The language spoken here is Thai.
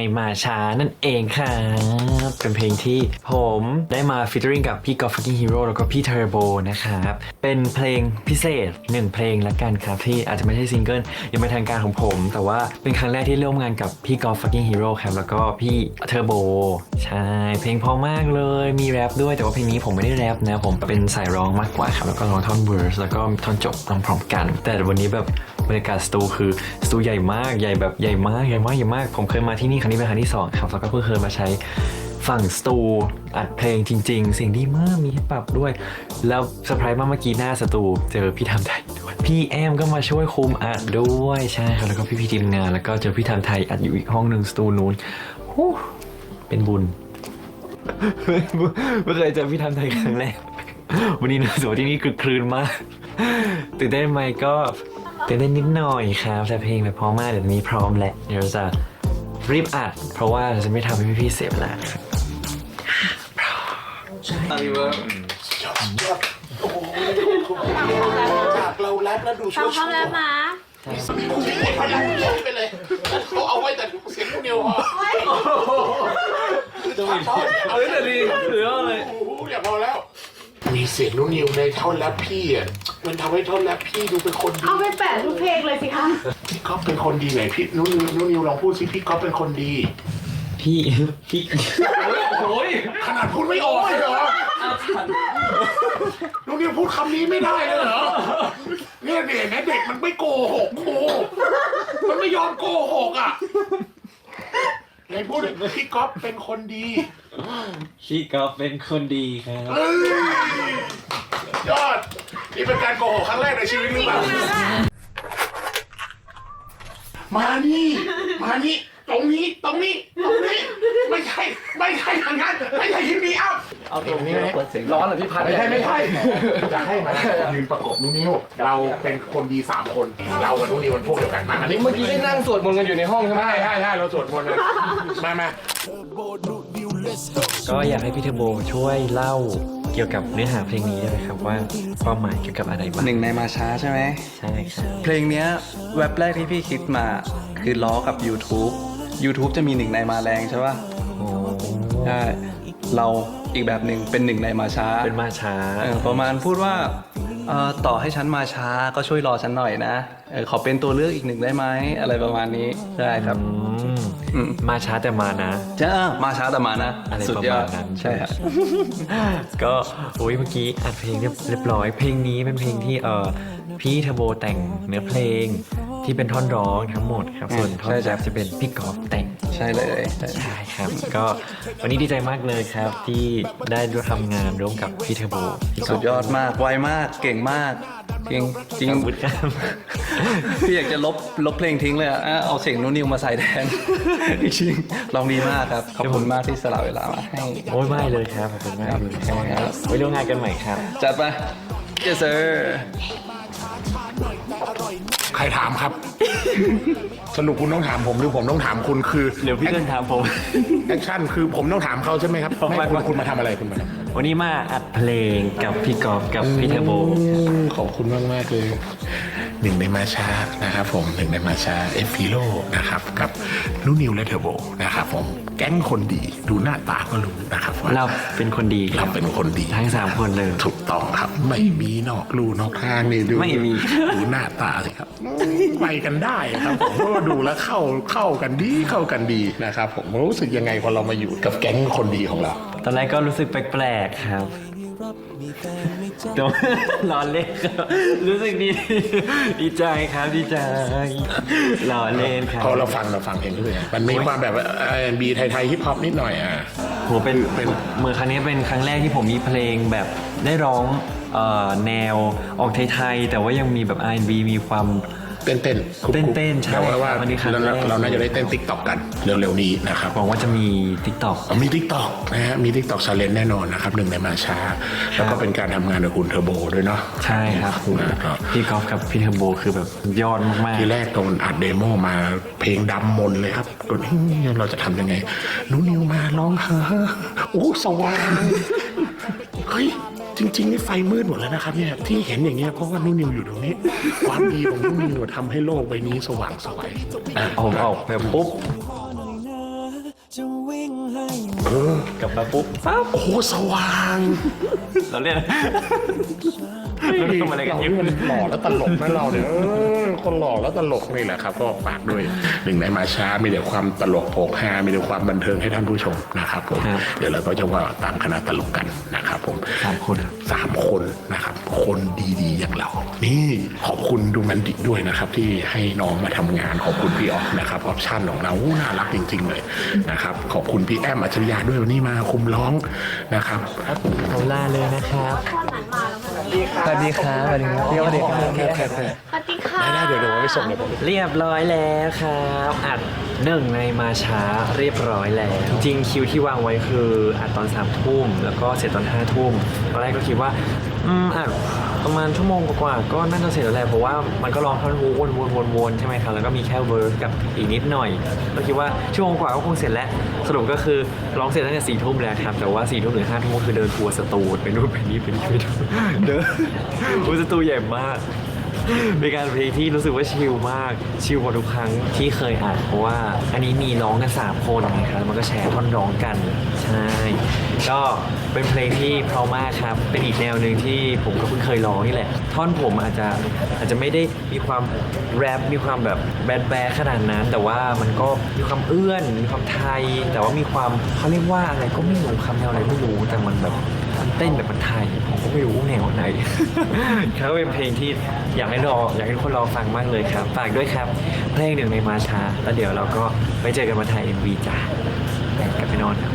ไอมาช้านั่นเองครับ เป็นเพลงที่ผมได้มาฟิชเชอริงกับพี่กอล์ฟกิ้งฮีโร่แล้วก็พี่เทอร์โบนะครับ เป็นเพลงพิเศษหนึ่งเพลงละกันครับ ที่อาจจะไม่ใช่ซิงเกิลยังเป็นทางการของผม แต่ว่าเป็นครั้งแรกที่ร่วมงานกับพี่กอล์ฟกิ้งฮีโร่ครับ แล้วก็พี่เทอร์โบใช่ เพลงพอมากเลยมีแรปด้วยแต่ว่าเพลงนี้ผมไม่ได้แรปนะผมเป็นสายร้องมากกว่าครับแล้วก็ร้องท่อนเวอร์สแล้วก็ท่อนจบร้องพร้อมกัน แต่วันนี้แบบ บรรยากาศสตูคือสตูใหญ่มากใหญ่แบบใหญ่มากใหญ่มากใหญ่มาก ผมเคยมาที่นี่ครั้งนี้เป็นครั้งที่สองครับแล้วก็เพิ่งเคยมาใช้ฝั่งสตูอัดเพลงจริง ๆ เสียงดีมากมีให้ปรับด้วย แล้วเซอร์ไพรส์มากเมื่อกี้หน้าสตูเจอพี่ทำไทยด้วยพี่แอมก็มาช่วยคุมอัดด้วยใช่ครับแล้วก็พี่พี่ทีมงาน แล้วก็เจอพี่ทำไทยอัดอยู่อีกห้องหนึ่งสตูนู้นเป็นบุญไม่เคยเจอพี่ทำไทยครั้งแรกวันนี้นะสวยที่นี่คือคลืนมากตื่นเต้นไหมก็ ตื่นเต้นนิดหน่อยครับแต่เพลงแบบพร้อมมากเดี๋ยวนี้พร้อมแล้วเดี๋ยวเราจะรีบอัด เพราะว่าเราจะไม่ทำให้พี่ๆเสียเวลาครับจากเราแรปแล้วดูฟัชั่งวพร้อมแล้วนะพลังเดียวไปเลยเขาเอาไว้แต่เสียงเดียวพอเอาเลยแต่ดีเหลือเลยโอ้โหอย่าพอแล้ว มีเสียงนุ่นนิวในท่อนแรปพี่อะมันทำให้ท่อนแรปพี่ดูเป็นคนดีเอาไปแปะทุกเพลงเลยสิคะพี่ก๊อฟเป็นคนดีไหนพี่นุ่นนิวนุ่นนิวลองพูดสิพี่ก๊อฟเป็นคนดี พี่พี่ขนาดพูดไม่ออกเลยเหรอนุ่นนิวพูดคำนี้ไม่ได้เลยเหรอเนี่ยเด็กนะเด็กมันไม่โกหกครูมันไม่ยอมโกหกอะไหนพูดดิพี่ก๊อฟเป็นคนดี พี่ก็เป็นคนดีครับเอ้ยยอด นี่เป็นการโกหกครั้งแรกในชีวิตหรือเปล่า มานี่ มานี่ ตรงนี้ ตรงนี้ ตรงนี้ ไม่ใช่ ไม่ใช่ทางนั้น ไม่ใช่ที่นี้เอ้า เอาตรงนี้ไหมร้อนเหรอพี่พัดไม่ใช่ไม่ใช่จะให้มายืนประกบนิ้วนิ้ว เราเป็นคนดีสามคน เรากับนิ้วนิ้วมันพวกเดียวกันมาอันนี้เมื่อกี้ได้นั่งสวดมนต์กันอยู่ในห้องใช่ไหมใช่ใช่ใช่เราสวดมนต์เลยมามา ก็อยากให้พี่เทอร์โบช่วยเล่าเกี่ยวกับเนื้อหาเพลงนี้ได้ไหมครับว่าความหมายเกี่ยวกับอะไรบ้างหนึ่งในมาช้าใช่ไหมใช่ครับเพลงเนี้ยแว็บแรกที่พี่คิดมาคือล้อกับ YouTube YouTube จะมีหนึ่งในมาแรงใช่ป่ะโอ้ใช่เราอีกแบบหนึ่งเป็นหนึ่งในมาช้าเป็นมาช้าเออประมาณพูดว่าเอ่อต่อให้ฉันมาช้าก็ช่วยรอฉันหน่อยนะเออขอเป็นตัวเลือกอีกหนึ่งได้ไหมอะไรประมาณนี้ใช่ครับอืมอื มมาช้าแต่มานะจะเออมาช้าแต่มานะอะไรสุดประยอมาดณนั้น ใช่ครับก็โอ้ยเมื่อกี้อัดเพลงเรียบเรียบร้อย เพลงนี้เป็นเพลงที่เออพี่เทอร์โบแต่งเนื้อเพลง ที่เป็นท่อนร้องทั้งหมดครับ ส่วนท่อนใช่แรจ้ะปจะเป็นพี่กอล์ฟแต่งใช่เลยใช่ใช่ครับ ก็วันนี้ดีใจมากเลยครับ ที่ได้ร่วมทำงานร่วมกับพี่เทอร์โบพี่กสุล์ดฟยอดมากไวมากเก่งมาก จริงจริงขอบคุณครับ พี่อยากจะลบลบเพลงทิ้งเลยอะอะเอาเสียงนุ่นนิวมาใส่แทน จริงๆลองดีมากครับ ขอบคุณมากที่สละเวลามาให้ โอ้ยไม่เลยครับขอบคุณมากเลยครับ ไว้ร่วมงานกันใหม่ครับ จัดไป yes sir ใครถามครับ สรุปคุณต้องถามผมหรือผมต้องถามคุณคือเดี๋ยวพี่เดินถามผม แอคชั่นคือผมต้องถามเขาใช่ไหมครับไม่ไม่ไม่คุณคุณมาทำอะไรคุณมาทำอะไรวันนี้มาอัดเพลงกับพี่กอล์ฟกับพี่เทอร์โบขอบคุณมากมากๆเลย หนึ่งในมาชานะครับผมหนึ่งในมาชาเอฟฟิโลนะครับกับนูนิวและเทอร์โบนะครับผมแก๊งคนดีดูหน้าตาก็รู้นะครับว่าเราเป็นคนดีคเรารับเป็นคนดีทั้งสามคนเลยถูกต้องครับ ไม่มีนอกลู่นอกทางนี่ดูไม่มีดูหน้าตาสิครับไปกันได้ครับผมเพราะว่าดูแล้วเข้าเข้ากันดีเข้ากันดีนะครับผมรู้สึกยังไงพอเรามาอยู่กับแก๊งคนดีของเรา ตอนแรกก็รู้สึกแปลกๆครับ แต่ว่าร้อนเล่นครับรู้สึกดีดีใจครับดีใจร้อนเล่นครับ พอเราฟังเราฟังเพลงด้วยมันมีความแบบบีไทยๆฮิปฮอปนิดหน่อยอะ โหเป็นเป็นเหมือนครั้งนี้เป็นครั้งแรกที่ผมมีเพลงแบบได้ร้องเอ่อแนวออกไทยๆแต่ว่ายังมีแบบ R&B มีความ เต้นเต้นๆคุกๆเต้นๆใช่เดี๋ยวว่าวันนี้ครั้งเราแรก เราน่าจะได้เต้นติ๊กต็อกกันเร็วๆนี้นะครับ หวังว่าจะมี TikTok มีทิกตอกนะฮะมีทิกตอกชาเลนแน่นอนนะครับหนึ่งในมาช้า แล้วก็เป็นการทำงานกับคุณเทอร์โบด้วยเนาะใช่ครับนะก็พี่กอล์ฟกับพี่เทอร์โบคือแบบยอดมากทีแรกตอนอัดเดโมมาเพลงดำมนเลยครับตอนนี้เราจะทำยังไงหนูนิวมาร้องเฮ้อโอ้สว่างเฮ้ย จริงๆนี่ไฟมืดหมดแล้วนะครับเนี่ยที่เห็นอย่างเงี้ยเพราะว่านุ่นนิวอยู่ตรงนี้ ความดีของนุ่นนิวทำให้โลกใบนี้สว่างไสวยเอาเอาแบบปุ๊บกลับมาปุ๊บโอ้สว่าง เราเล่น เราทำอะไรกันเราเยนี่มันอะหล่อแล้วตลกนะเราเนี่ยเออคนหล่อแล้วตลกนี่แหละครับ ก็ฝากด้วยหนึ่งในมาช้ามีแต่ความตลกโผกฮามีแต่ความบันเทิงให้ท่านผู้ชมนะครับผมเดี๋ยวเราก็จะว่าตามคณะตลกกันนะครับผมสามคนสามคนนะครับ คนดีๆอย่างเรา นี่ขอบคุณดูมันดิด้วยนะครับ ที่ให้น้องมาทำงานขอบคุณพี่ออฟนะครับออปชั่นของเราอู้น่ารักจริง ๆ เลยนะครับ ขอบคุณพี่แอมอัจฉริยะด้วยวันนี้มาคุมร้องนะครับผมลาเลยนะครับ สวัสดีครับสวัสดีครับพี่สวัสดีครับสวัสดีค่ะได้ๆเดี๋ยวเดี๋ยวผมไปส่งเดี๋ยวผมเรียบร้อยแล้วครับอัดหนึ่งในมาช้าเรียบร้อยแล้ว จริงๆคิวที่วางไว้คืออัดตอนสามทุ่มแล้วก็เสร็จตอนห้าทุ่มตอนแรกก็คิดว่า อืมอะประมาณชั่วโมงกว่าๆก็น่าจะเสร็จแล้วแหละเพราะว่ามันก็ร้องท่อนฮุกวนๆๆๆใช่ไหมครับแล้วก็มีแค่เวิร์สกับอีกนิดหน่อยก็คิดว่าชั่วโมงกว่าก็คงเสร็จแล้วสรุปก็คือร้องเสร็จตั้งแต่สี่ทุ่มแล้วครับแต่ว่าสี่ทุ่มถึงห้าทุ่มก็คือเดินทัวร์สตูดไปนู่นไปนี่ไปนี่ไปนู่นเดินทัวร์สตูใหญ่มาก เป็นการเพลงที่รู้สึกว่าชิลมาก ชิลกว่าทุกครั้งที่เคยอัดเพราะว่าอันนี้มีร้องกันสามคนนะครับมันก็แชร์ท่อนร้องกันใช่ก็เป็นเพลงที่เพราะมากครับ เป็นอีกแนวหนึ่งที่ผมก็เพิ่งเคยร้องนี่แหละ ท่อนผมอาจจะอาจจะไม่ได้มีความแรปมีความแบบแบดแบดขนาดนั้น แต่ว่ามันก็มีความเอื้อน มีความไทย แต่ว่ามีความเขาเรียกว่าอะไรก็ไม่รู้คำแนวอะไรไม่รู้แต่มันแบบ เต้นแบบมันไทยผมก็ไม่รู้แนวไหนครับเป็นเพลงที่อยากให้รออยากให้ทุกคนรอฟังมากเลยครับฝากด้วยครับ เพลงหนึ่งในมาช้าแล้วเดี๋ยวเราก็ไปเจอกันมาถ่าย MV จ้าไปกลับไปนอนครับ